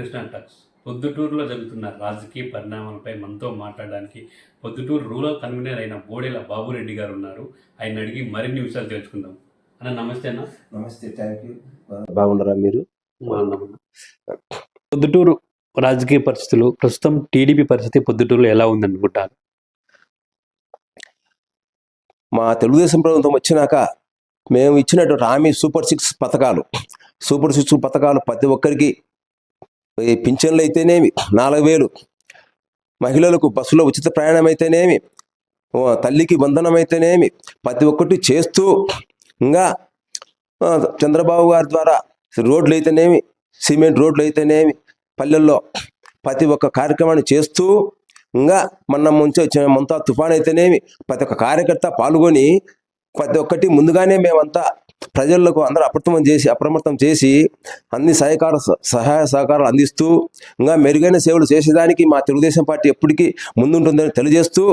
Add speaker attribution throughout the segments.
Speaker 1: Krishna talks. పొద్దుటూరులో జరుగుతున్న రాజకీయ పరిణామాలపై మనతో మాట్లాడడానికి పొద్దుటూరు రూరల్ కన్వీనర్ అయిన బోడేల బాబురెడ్డి గారు ఉన్నారు. ఆయన అడిగి మరిన్ని విషయాలు తెలుసుకుందాం. అన్న నమస్తే అన్న.
Speaker 2: నమస్తే థ్యాంక్ యూ. బాగున్నారా మీరు.
Speaker 1: పొద్దుటూరు రాజకీయ పరిస్థితులు ప్రస్తుతం టీడీపీ పరిస్థితి పొద్దుటూరులో ఎలా ఉందనుకుంటారు?
Speaker 2: మా తెలుగుదేశం ప్రభుత్వం వచ్చినాక మేము ఇచ్చినటువంటి హామీ సూపర్ సిక్స్ పథకాలు సూపర్ సిక్స్ పథకాలు ప్రతి ఒక్కరికి పింఛన్లు అయితేనేమి? నాలుగు వేలు. మహిళలకు బస్సులో ఉచిత ప్రయాణం అయితేనేమి? తల్లికి బంధనం అయితేనేమి? ప్రతి ఒక్కటి చేస్తూ ఇంకా చంద్రబాబు గారి ద్వారా రోడ్లు అయితేనేమి? సిమెంట్ రోడ్లు అయితేనేమి? పల్లెల్లో ప్రతి ఒక్క కార్యక్రమాన్ని చేస్తూ ఇంకా మన ముంచి వచ్చిన ముంతా తుఫాన్ అయితేనేమి? ప్రతి ఒక్క కార్యకర్త పాల్గొని ప్రతి ఒక్కటి ముందుగానే మేమంతా ప్రజలకు అందరూ అప్రమత్తం చేసి అప్రమత్తం చేసి అన్ని సహకార సహాయ సహకారాలు అందిస్తూ ఇంకా మెరుగైన సేవలు చేసేదానికి మా తెలుగుదేశం పార్టీ ఎప్పటికీ ముందుంటుందని తెలియజేస్తూ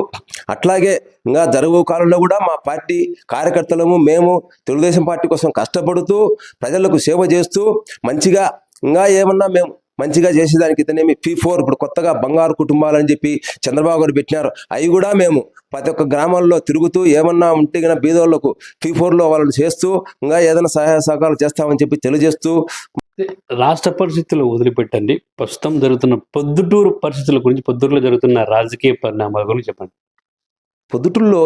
Speaker 2: అట్లాగే ఇంకా జరుగు కాలంలో కూడా మా పార్టీ కార్యకర్తలము మేము తెలుగుదేశం పార్టీ కోసం కష్టపడుతూ ప్రజలకు సేవ చేస్తూ మంచిగా ఇంకా ఏమన్నా మేము మంచిగా చేసేదానికి ఇతనేమి పీ ఫోర్ ఇప్పుడు కొత్తగా బంగారు కుటుంబాలు అని చెప్పి చంద్రబాబు గారు పెట్టినారు. అవి కూడా మేము ప్రతి ఒక్క గ్రామాల్లో తిరుగుతూ ఏమన్నా ఉంటే కన్నా బీదోళ్ళకు పీ ఫోర్లో వాళ్ళని చేస్తూ ఇంకా ఏదైనా సహాయ సహకారాలు చేస్తామని చెప్పి తెలియజేస్తూ
Speaker 1: రాష్ట్ర పరిస్థితులు వదిలిపెట్టండి. ప్రస్తుతం జరుగుతున్న పొద్దుటూరు పరిస్థితుల గురించి పొద్దుటూరులో జరుగుతున్న రాజకీయ పరిణామాల గురించి చెప్పండి.
Speaker 2: పొద్దుటూరులో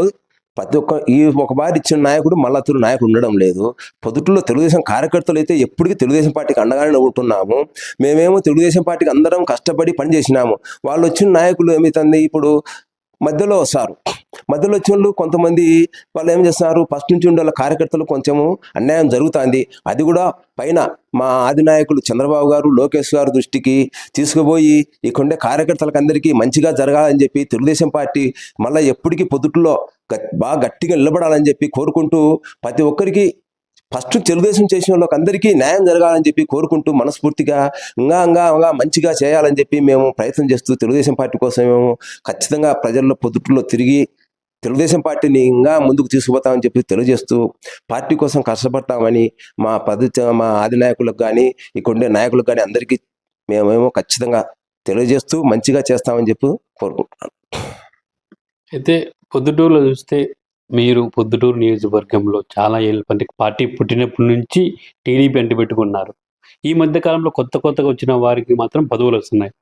Speaker 2: ప్రతి ఒక్క ఈ ఒక బారి ఇచ్చిన నాయకుడు మళ్ళా తిరు నాయకుడు ఉండడం లేదు. పొదుట్లో తెలుగుదేశం కార్యకర్తలు అయితే ఎప్పటికీ తెలుగుదేశం పార్టీకి అండగానే ఉంటున్నాము. మేమేమో తెలుగుదేశం పార్టీకి అందరం కష్టపడి పనిచేసినాము. వాళ్ళు వచ్చిన నాయకులు ఏమైతుంది? ఇప్పుడు మధ్యలో వస్తారు మధ్యలో వచ్చిన వాళ్ళు కొంతమంది వాళ్ళు ఏం చేస్తున్నారు? ఫస్ట్ నుంచి ఉండే వాళ్ళ కార్యకర్తలు కొంచెము అన్యాయం జరుగుతుంది. అది కూడా పైన మా ఆది నాయకులు చంద్రబాబు గారు లోకేష్ గారు దృష్టికి తీసుకుపోయి ఇక్కడే కార్యకర్తలకు అందరికీ మంచిగా జరగాలని చెప్పి తెలుగుదేశం పార్టీ మళ్ళీ ఎప్పటికీ పొద్దుట్లో బాగా గట్టిగా నిలబడాలని చెప్పి కోరుకుంటూ ప్రతి ఒక్కరికి ఫస్ట్ తెలుగుదేశం చేసిన వాళ్ళకి అందరికీ న్యాయం జరగాలని చెప్పి కోరుకుంటూ మనస్ఫూర్తిగా ఇంకా ఇంకా ఇంకా మంచిగా చేయాలని చెప్పి మేము ప్రయత్నం చేస్తూ తెలుగుదేశం పార్టీ కోసం మేము ఖచ్చితంగా ప్రజల్లో పొద్దుట్లో తిరిగి తెలుగుదేశం పార్టీని ఇంకా ముందుకు తీసుకుపోతామని చెప్పి తెలియజేస్తూ పార్టీ కోసం కష్టపడతామని మా పద్ధతి మా అధినాయకులకు కానీ ఇక్కడ నాయకులకు కానీ అందరికీ మేమేమో ఖచ్చితంగా తెలియజేస్తూ మంచిగా చేస్తామని చెప్పి కోరుకుంటున్నాను.
Speaker 1: అయితే పొద్దుటూరులో చూస్తే మీరు పొద్దుటూరు నియోజకవర్గంలో చాలా ఏళ్ళ పంటి పార్టీ పుట్టినప్పటి నుంచి టీడీపీ అంటిపెట్టుకున్నారు ఈ మధ్య కాలంలో కొత్త కొత్తగా వచ్చిన వారికి మాత్రం పదవులు వస్తున్నాయి.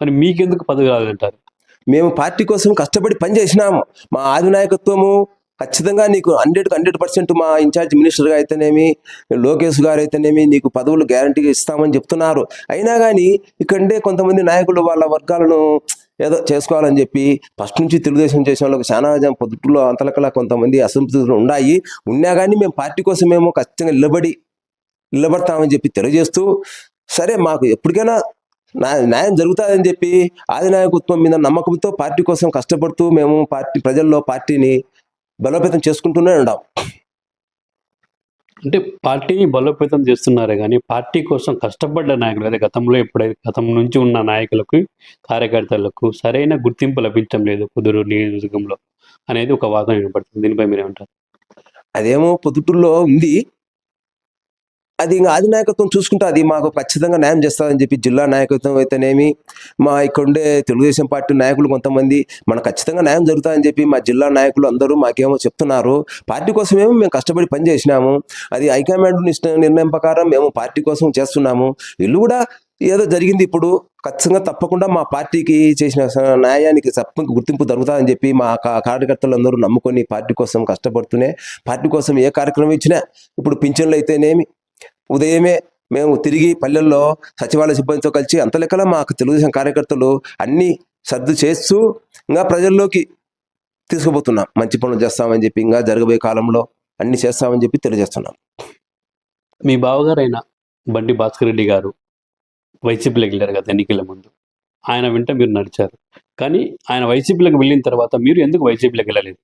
Speaker 1: మరి మీకెందుకు పదవి రాదంటారు
Speaker 2: మేము పార్టీ కోసం కష్టపడి పనిచేసినాము మా ఆధినాయకత్వము ఖచ్చితంగా నీకు హండ్రెడ్కి హండ్రెడ్ పర్సెంట్ మా ఇన్ఛార్జ్ మినిస్టర్గా అయితేనేమి లోకేష్ గారు అయితేనేమి నీకు పదవులు గ్యారంటీగా ఇస్తామని చెప్తున్నారు. అయినా కానీ ఇక్కడే కొంతమంది నాయకులు వాళ్ళ వర్గాలను ఏదో చేసుకోవాలని చెప్పి ఫస్ట్ నుంచి తెలుగుదేశం చేసిన వాళ్ళకి చాలా పొద్దుట్లో అంతలకలా కొంతమంది అసంతృప్తులు ఉన్నాయి ఉన్నా కానీ మేము పార్టీ కోసం మేము ఖచ్చితంగా నిలబడి నిలబడతామని చెప్పి తెలియజేస్తూ సరే మాకు ఎప్పటికైనా న్యాయం జరుగుతుందని చెప్పి ఆది నాయకత్వం మీద నమ్మకంతో పార్టీ కోసం కష్టపడుతూ మేము పార్టీ ప్రజల్లో పార్టీని బలోపేతం చేసుకుంటూనే ఉన్నాం
Speaker 1: అంటే పార్టీని బలోపేతం చేస్తున్నారే కానీ పార్టీ కోసం కష్టపడ్డ నాయకులు అదే గతంలో ఎప్పుడైతే గతం నుంచి ఉన్న నాయకులకు కార్యకర్తలకు సరైన గుర్తింపు లభించడం లేదు కుదురు నియోజకంలో అనేది ఒక వాదన వినపడుతుంది. దీనిపై మీరేమంటారు?
Speaker 2: అదేమో పొద్దుటూరులో ఉంది. అది ఇంకా ఆది నాయకత్వం చూసుకుంటే అది మాకు ఖచ్చితంగా న్యాయం చేస్తుందని చెప్పి జిల్లా నాయకత్వం అయితేనేమి మా ఇక్కడ ఉండే తెలుగుదేశం పార్టీ నాయకులు కొంతమంది మనకు ఖచ్చితంగా న్యాయం జరుగుతుందని చెప్పి మా జిల్లా నాయకులు అందరూ మాకేమో చెప్తున్నారు. పార్టీ కోసమేమో మేము కష్టపడి పనిచేసినాము అది హైకమాండ్ నిర్ణయం ప్రకారం మేము పార్టీ కోసం చేస్తున్నాము. వీళ్ళు కూడా ఏదో జరిగింది ఇప్పుడు. ఖచ్చితంగా తప్పకుండా మా పార్టీకి చేసిన న్యాయానికి తప్పక గుర్తింపు దొరుకుతుందని చెప్పి మా కార్యకర్తలందరూ కార్యకర్తలు అందరూ నమ్ముకొని పార్టీ కోసం కష్టపడుతూనే పార్టీ కోసం ఏ కార్యక్రమం ఇచ్చినా ఇప్పుడు పింఛన్లు అయితేనేమి ఉదయమే మేము తిరిగి పల్లెల్లో సచివాలయ సిబ్బందితో కలిసి అంత లెక్కల మాకు తెలుగుదేశం కార్యకర్తలు అన్ని సర్దు చేస్తూ ఇంకా ప్రజల్లోకి తీసుకుపోతున్నాం. మంచి పనులు చేస్తామని చెప్పి ఇంకా జరగబోయే కాలంలో అన్ని చేస్తామని చెప్పి తెలియజేస్తున్నాం.
Speaker 1: మీ బావగారైన బండి భాస్కర్ రెడ్డి గారు వైసీపీలోకి వెళ్ళారు కదా ఎన్నికల ముందు. ఆయన వెంట మీరు నడిచారు. కానీ ఆయన వైసీపీలోకి వెళ్ళిన తర్వాత మీరు ఎందుకు వైసీపీలోకి వెళ్ళలేదు?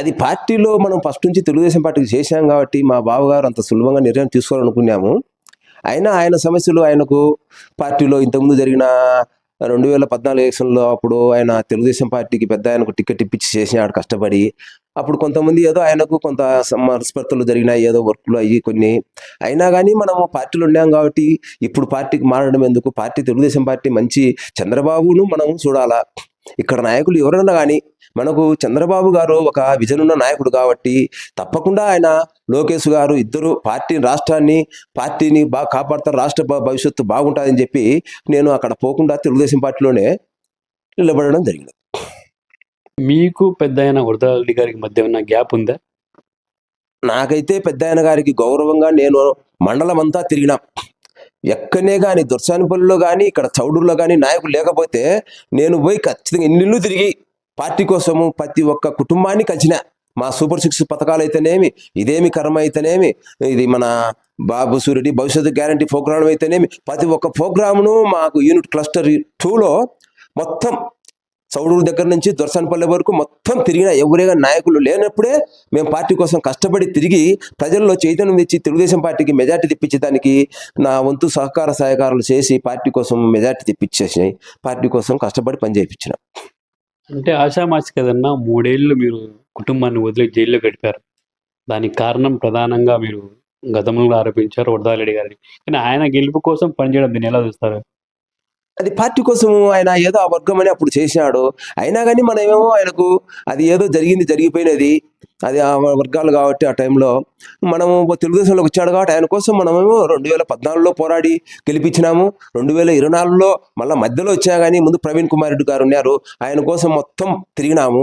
Speaker 2: అది పార్టీలో మనం ఫస్ట్ నుంచి తెలుగుదేశం పార్టీకి చేశాం కాబట్టి మా బావగారు అంత సులభంగా నిర్ణయం తీసుకోవాలనుకున్నాము. అయినా ఆయన సమస్యలు ఆయనకు పార్టీలో ఇంతకుముందు జరిగిన రెండు వేల పద్నాలుగు ఎలక్షన్లో అప్పుడు ఆయన తెలుగుదేశం పార్టీకి పెద్ద ఆయనకు టికెట్ ఇప్పించి చేసినాడు కష్టపడి. అప్పుడు కొంతమంది ఏదో ఆయనకు కొంత మనస్పర్ధలు జరిగినాయి ఏదో వర్క్లు అయ్యి కొన్ని. అయినా కానీ మనము పార్టీలు ఉన్నాం కాబట్టి ఇప్పుడు పార్టీకి మారడం ఎందుకు? పార్టీ తెలుగుదేశం పార్టీ మంచి చంద్రబాబును మనం చూడాలా? ఇక్కడ నాయకులు ఎవరైనా కానీ మనకు చంద్రబాబు గారు ఒక విజన్ ఉన్న నాయకుడు కాబట్టి తప్పకుండా ఆయన లోకేష్ గారు ఇద్దరు పార్టీ రాష్ట్రాన్ని పార్టీని బాగా కాపాడుతారు రాష్ట్ర భవిష్యత్తు బాగుంటుందని చెప్పి నేను అక్కడ పోకుండా తెలుగుదేశం పార్టీలోనే నిలబడడం జరిగింది.
Speaker 1: మీకు పెద్ద అయిన వరదారెడ్డి గారికి మధ్య ఉన్న గ్యాప్ ఉందా?
Speaker 2: నాకైతే పెద్ద ఆయన గారికి గౌరవంగా నేను మండలం అంతా తిరిగినా. ఎక్కనే కానీ దుర్సానిపల్లిలో కానీ ఇక్కడ చౌడూరులో కానీ నాయకులు లేకపోతే నేను పోయి ఖచ్చితంగా ఇల్లు తిరిగి పార్టీ కోసము ప్రతి ఒక్క కుటుంబానికి వచ్చిన మా సూపర్ సిక్స్ పథకాలు అయితేనేమి ఇదేమి కర్మ అయితేనేమి ఇది మన బాబు సూర్యుడి భవిష్యత్తు గ్యారంటీ ప్రోగ్రాం అయితేనేమి ప్రతి ఒక్క ప్రోగ్రామ్ను మాకు యూనిట్ క్లస్టర్ టూలో మొత్తం చౌడూరు దగ్గర నుంచి దొరసనపల్లి వరకు మొత్తం తిరిగిన ఎవరైనా నాయకులు లేనప్పుడే మేము పార్టీ కోసం కష్టపడి తిరిగి ప్రజల్లో చైతన్యం తెచ్చి తెలుగుదేశం పార్టీకి మెజార్టీ తెప్పించడానికి నా వంతు సహకార సహకారాలు చేసి పార్టీ కోసం మెజార్టీ తెప్పించేసినాయి పార్టీ కోసం కష్టపడి పనిచేయించిన
Speaker 1: అంటే ఆషామాసి కదన్నా మూడేళ్ళు మీరు కుటుంబాన్ని వదిలి జైల్లో గడిపారు. దానికి కారణం ప్రధానంగా మీరు గతంలో ఆరోపించారు వడదాలెడ్డి గారిని. కానీ ఆయన గెలుపు కోసం పనిచేయడం దీన్ని ఎలా చూస్తారు?
Speaker 2: అది పార్టీ కోసం ఆయన ఏదో ఆ వర్గం అని అప్పుడు చేసినాడు. అయినా కానీ ఏమో ఆయనకు అది ఏదో జరిగింది జరిగిపోయినది. అది ఆ వర్గాలు కాబట్టి ఆ టైంలో మనము తెలుగుదేశంలోకి వచ్చాడు కాబట్టి ఆయన కోసం మనమేమో రెండు వేల పద్నాలుగులో పోరాడి గెలిపించినాము. రెండు వేల ఇరవై నాలుగులో మళ్ళీ మధ్యలో వచ్చా కానీ ముందు ప్రవీణ్ కుమార్ రెడ్డి గారు ఉన్నారు. ఆయన కోసం మొత్తం తిరిగినాము.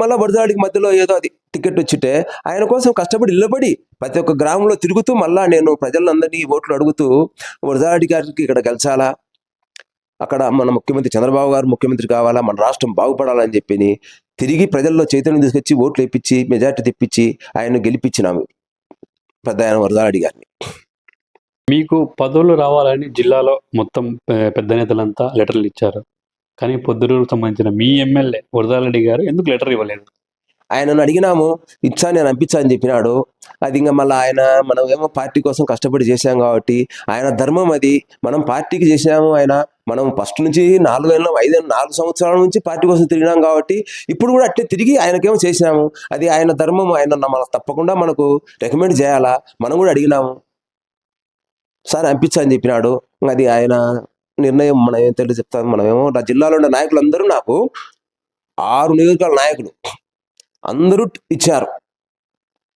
Speaker 2: మళ్ళీ బడిదాడికి మధ్యలో ఏదో అది టికెట్ వచ్చితే ఆయన కోసం కష్టపడి నిలబడి ప్రతి ఒక్క గ్రామంలో తిరుగుతూ మళ్ళీ నేను ప్రజలందరినీ ఓట్లు అడుగుతూ వరదాడి గారికి ఇక్కడ గెలిచాలా? అక్కడ మన ముఖ్యమంత్రి చంద్రబాబు గారు ముఖ్యమంత్రి కావాలా? మన రాష్ట్రం బాగుపడాలని చెప్పి తిరిగి ప్రజల్లో చైతన్యం తీసుకొచ్చి ఓట్లు ఇప్పించి మెజార్టీ తెప్పించి ఆయన గెలిపించినాము. పెద్ద ఆయన వరదాడి గారిని.
Speaker 1: మీకు పదవులు రావాలని జిల్లాలో మొత్తం పెద్ద నేతలంతా లెటర్లు ఇచ్చారు. కానీ పొద్దుటూరుకు సంబంధించిన మీ ఎమ్మెల్యే వరదారెడ్డి గారు ఎందుకు లెటర్ ఇవ్వలేదు?
Speaker 2: ఆయనను అడిగినాము ఇచ్చా నేను అనిపించా అని చెప్పినాడు. అది ఇంకా మళ్ళీ ఆయన మనం ఏమో పార్టీ కోసం కష్టపడి చేశాం కాబట్టి ఆయన ధర్మం అది. మనం పార్టీకి చేసినాము ఆయన. మనం ఫస్ట్ నుంచి నాలుగు ఏళ్ళ ఐదు నాలుగు సంవత్సరాల నుంచి పార్టీ కోసం తిరిగినాం కాబట్టి ఇప్పుడు కూడా అట్లే తిరిగి ఆయనకేమో చేసినాము అది ఆయన ధర్మం ఆయన మన తప్పకుండా మనకు రికమెండ్ చేయాలా? మనం కూడా అడిగినాము. సార్ అనిపించా అని చెప్పినాడు. ఇంకా అది ఆయన నిర్ణయం మనం ఏం తెలియదు చెప్తాం మనమేమో నా జిల్లాలో ఉన్న నాయకులందరూ నాకు ఆరు నియోజకవర్గాల నాయకులు. అందరూ ఇచ్చారు.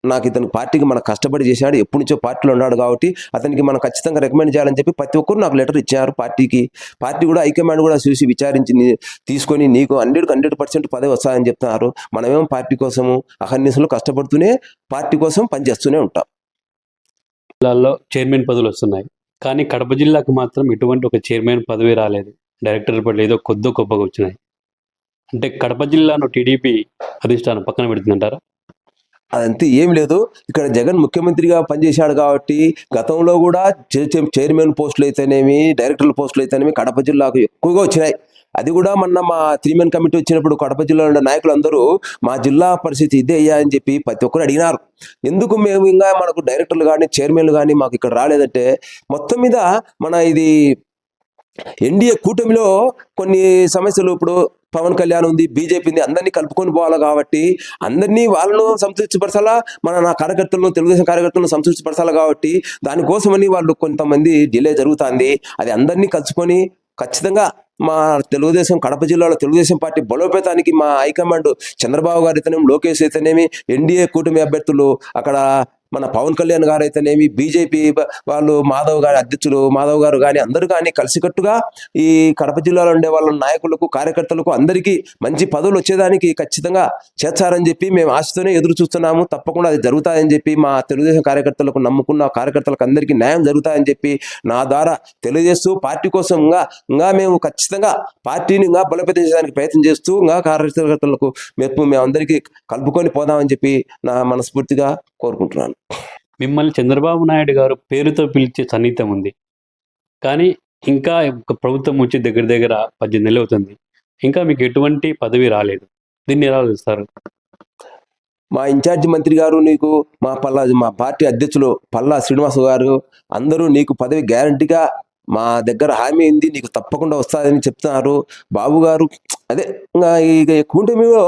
Speaker 2: నాకు ఇతను పార్టీకి మన కష్టపడి చేశాడు ఎప్పటి నుంచో పార్టీలో ఉన్నాడు కాబట్టి అతనికి మనం ఖచ్చితంగా రికమెండ్ చేయాలని చెప్పి ప్రతి ఒక్కరు నాకు లెటర్ ఇచ్చారు పార్టీకి. పార్టీ కూడా హైకమాండ్ కూడా చూసి విచారించి నీ- తీసుకొని నీకు హండ్రెడ్ హండ్రెడ్ పర్సెంట్ పదవి వస్తాయని చెప్తున్నారు. మనమేమో పార్టీ కోసము అహర్నిశలు కష్టపడుతూనే పార్టీ కోసం పనిచేస్తూనే ఉంటాం.
Speaker 1: జిల్లాల్లో చైర్మన్ పదవులు వస్తున్నాయి. కానీ కడప జిల్లాకు మాత్రం ఎటువంటి ఒక చైర్మన్ పదవి రాలేదు. డైరెక్టర్ పదవి ఏదో కొద్ది గొప్పగా వచ్చినాయి. అంటే కడప జిల్లాను టీడీపీ అధిష్టానం పక్కన పెడుతుందంటారా?
Speaker 2: అదంతా ఏం లేదు. ఇక్కడ జగన్ ముఖ్యమంత్రిగా పనిచేశాడు కాబట్టి గతంలో కూడా చే- చైర్మన్ పోస్టులు అయితేనేమి డైరెక్టర్ల పోస్టులు అయితేనేమి కడప జిల్లాకు ఎక్కువగా వచ్చినాయి. అది కూడా మొన్న మా త్రీమెన్ కమిటీ వచ్చినప్పుడు కడప జిల్లాలో ఉన్న నాయకులందరూ మా జిల్లా పరిస్థితి ఇదే అయ్యా అని చెప్పి ప్రతి ఒక్కరు అడిగినారు. ఎందుకు మేము ఇంకా మనకు డైరెక్టర్లు కానీ చైర్మన్లు కానీ మాకు ఇక్కడ రాలేదంటే మొత్తం మీద మన ఇది ఎన్డీఏ కూటమిలో కొన్ని సమస్యలు ఇప్పుడు పవన్ కళ్యాణ్ ఉంది బీజేపీ ఉంది అందరినీ కలుపుకొని పోవాలి కాబట్టి అందరినీ వాళ్ళను సంతృప్తిపరచాలా? మన నా కార్యకర్తలను తెలుగుదేశం కార్యకర్తలను సంతృప్తిపరచాలి కాబట్టి దానికోసమని వాళ్ళు కొంతమంది డిలే జరుగుతుంది. అది అందరినీ కలుసుకొని ఖచ్చితంగా మా తెలుగుదేశం కడప జిల్లాలో తెలుగుదేశం పార్టీ బలోపేతానికి మా హైకమాండ్ చంద్రబాబు గారు అయితేనేమి లోకేష్ అయితేనేమి ఎన్డీఏ కూటమి అభ్యర్థులు అక్కడ మన పవన్ కళ్యాణ్ గారు అయితేనేమి బీజేపీ వాళ్ళు మాధవ్ గారి అధ్యక్షులు మాధవ్ గారు కానీ అందరూ కానీ కలిసికట్టుగా ఈ కడప జిల్లాలో ఉండే వాళ్ళ నాయకులకు కార్యకర్తలకు అందరికీ మంచి పదవులు వచ్చేదానికి ఖచ్చితంగా చేర్చారని చెప్పి మేము ఆశతోనే ఎదురు చూస్తున్నాము. తప్పకుండా అది జరుగుతాయని చెప్పి మా తెలుగుదేశం కార్యకర్తలకు నమ్ముకున్న కార్యకర్తలకు అందరికీ న్యాయం జరుగుతాయని చెప్పి నా ద్వారా తెలియజేస్తూ పార్టీ కోసం ఇంకా ఇంకా మేము ఖచ్చితంగా పార్టీని ఇంకా బలోపేతం చేయడానికి ప్రయత్నం చేస్తూ ఇంకా కార్యకర్తలకు మేము అందరికీ కలుపుకొని పోదామని చెప్పి నా మనస్ఫూర్తిగా కోరుకుంటున్నాను.
Speaker 1: మిమ్మల్ని చంద్రబాబు నాయుడు గారు పేరుతో పిలిచే సన్నిహితం ఉంది. కానీ ఇంకా ఒక ప్రభుత్వం వచ్చి దగ్గర దగ్గర పద్దెనిమిది నెలలు అవుతుంది. ఇంకా మీకు ఎటువంటి పదవి రాలేదు. దీన్ని ఎలా చూస్తారు?
Speaker 2: మా ఇన్ఛార్జి మంత్రి గారు నీకు మా పల్లా మా పార్టీ అధ్యక్షులు పల్లా శ్రీనివాస్ గారు అందరూ నీకు పదవి గ్యారంటీగా మా దగ్గర హామీ ఉంది నీకు తప్పకుండా వస్తుందని చెప్తున్నారు. బాబు గారు అదే ఇంకా కూటమిలో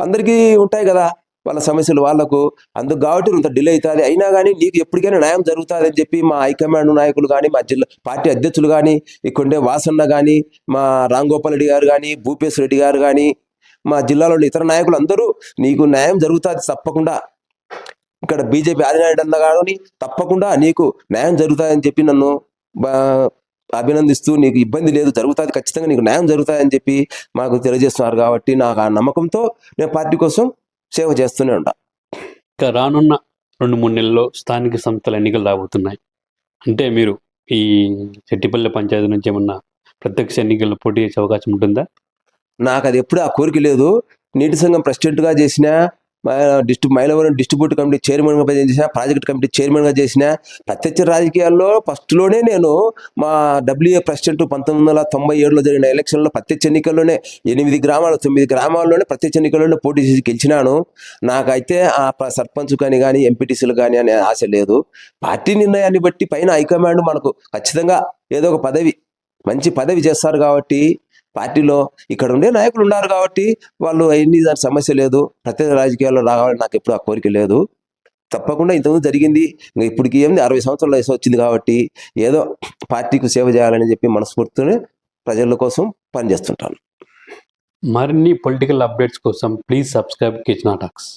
Speaker 2: అందరికీ ఉంటాయి కదా వాళ్ళ సమస్యలు వాళ్ళకు అందుకు కాబట్టి ఇంత డిలే అవుతుంది. అయినా కానీ నీకు ఎప్పటికైనా న్యాయం జరుగుతుంది అని చెప్పి మా హైకమాండ్ నాయకులు కానీ మా జిల్లా పార్టీ అధ్యక్షులు కానీ ఇక్కడే వాసన్న కానీ మా రాంగోపాల్ రెడ్డి గారు కానీ భూపేశ్ రెడ్డి గారు కానీ మా జిల్లాలోని ఇతర నాయకులు అందరూ నీకు న్యాయం జరుగుతుంది తప్పకుండా. ఇక్కడ బీజేపీ ఆదినాయుడు అన్న కానీ తప్పకుండా నీకు న్యాయం జరుగుతాయని చెప్పి నన్ను అభినందిస్తూ నీకు ఇబ్బంది లేదు జరుగుతుంది ఖచ్చితంగా నీకు న్యాయం జరుగుతాయని చెప్పి మాకు తెలియజేస్తున్నారు కాబట్టి నాకు ఆ నమ్మకంతో నేను పార్టీ కోసం సేవ చేస్తూనే ఉంటా
Speaker 1: ఇక రానున్న రెండు మూడు నెలల్లో స్థానిక సంస్థల ఎన్నికలు రాబోతున్నాయి. అంటే మీరు ఈ చెట్టిపల్లె పంచాయతీ నుంచి ఏమన్నా ప్రత్యక్ష ఎన్నికల్లో పోటీ చేసే అవకాశం ఉంటుందా?
Speaker 2: నాకు అది ఎప్పుడు ఆ కోరిక లేదు. నీటి సంఘం ప్రెసిడెంట్గా చేసిన డిస్ట్రిక్ట్ మైలవరం డిస్ట్రిబ్యూట్ కమిటీ చైర్మన్గా చేసిన ప్రాజెక్ట్ కమిటీ చైర్మన్గా చేసిన ప్రత్యక్ష రాజకీయాల్లో ఫస్ట్లోనే నేను మా డబ్ల్యూఏ ప్రెసిడెంట్ పంతొమ్మిది వందల తొంభై ఏడులో జరిగిన ఎలక్షన్లో ప్రత్యక్ష ఎన్నికల్లోనే ఎనిమిది గ్రామాలు తొమ్మిది గ్రామాల్లోనే ప్రత్యక్ష ఎన్నికల్లోనే పోటీ చేసి గెలిచినాను. నాకైతే ఆ సర్పంచ్ కానీ కానీ ఎంపీటీసీలు కానీ అనే ఆశ లేదు. పార్టీ నిర్ణయాన్ని బట్టి పైన హైకమాండ్ మనకు ఖచ్చితంగా ఏదో ఒక పదవి మంచి పదవి చేస్తారు కాబట్టి పార్టీలో ఇక్కడ ఉండే నాయకులు ఉన్నారు కాబట్టి వాళ్ళు అవన్నీ దాని సమస్య లేదు. ప్రత్యేక రాజకీయాల్లో రావాలని నాకు ఎప్పుడు ఆ కోరిక లేదు. తప్పకుండా ఇంతకుముందు జరిగింది. ఇంకా ఇప్పటికి ఏంది అరవై సంవత్సరాల వయసు వచ్చింది కాబట్టి ఏదో పార్టీకి సేవ చేయాలని చెప్పి మనస్ఫూర్తితోనే ప్రజల కోసం పనిచేస్తుంటాను.
Speaker 1: మరిన్ని పొలిటికల్ అప్డేట్స్ కోసం ప్లీజ్ సబ్స్క్రైబ్ కిచెన్ టాక్స్